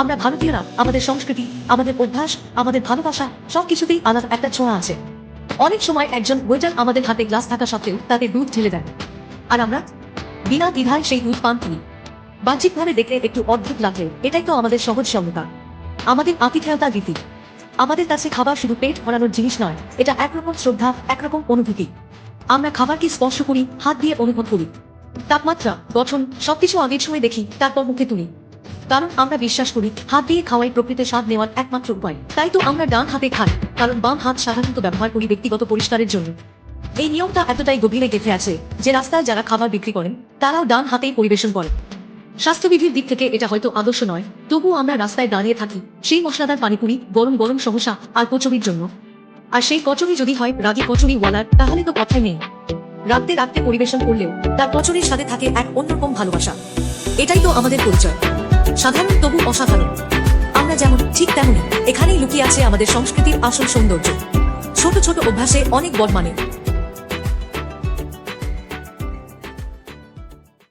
আমরা ভারতীয়রা, আমাদের সংস্কৃতি, আমাদের অভ্যাস, আমাদের ভালোবাসা, সবকিছুতেই আলাদা একটা ছোঁয়া আছে। অনেক সময় একজন ওয়েটার আমাদের হাতে গ্লাস থাকা সত্ত্বেও তাতে দুধ ঢেলে দেন। আর আমরা বিনা দ্বিধায় সেই দুধ পান করি। বাহ্যিকভাবে দেখলে একটু অদ্ভুত লাগলে এটাই তো আমাদের সহজ সরলতা। আমাদের আতিথেয়তা রীতি। আমাদের কাছে খাবার শুধু পেট ভরানোর জিনিস নয়, এটা একরকম শ্রদ্ধা, একরকম অনুভূতি। আমরা খাবারকে স্পর্শ করি, হাত দিয়ে অনুভব করি। তাপমাত্রা, গঠন, সবকিছু আগের সময় দেখি, তারপর মুখে তুলি। কারণ আমরা বিশ্বাস করি, হাত দিয়ে খাওয়াই প্রকৃত স্বাদ নেওয়ার একমাত্র উপায়। তাই তো আমরা ডান হাতে খাই, কারণ বাম হাত সাধারণত ব্যবহার করি ব্যক্তিগত পরিষ্কারের জন্য। এই নিয়মটা এতটাই গভীরে গেঁথে আছে যে রাস্তায় যারা খাবার বিক্রি করেন, তারাও ডান হাতেই পরিবেশন করেন। স্বাস্থ্যবিধির দিক থেকে এটা হয়তো আদর্শ নয়, তবুও আমরা রাস্তায় দাঁড়িয়ে থাকি, সেই মশলাদার পানিপুরি, গরম গরম সমস্যা আর কচুরির জন্য। আর সেই কচুরি যদি হয়, রাগি কচুরি ওয়ালার তাহলে তো কথাই নেই। রাখতে রাখতে পরিবেশন করলেও, তার কচুরির সাথে থাকে এক অন্যরকম ভালোবাসা। এটাই তো আমাদের পরিচয়। সাধারণ, তবু অসাধারণ। আমরা যেমন, ঠিক তেমনই এখানেই লুকিয়ে আছে আমাদের সংস্কৃতির আসল সৌন্দর্য। ছোট ছোট অভ্যাসে অনেক বড় মানে।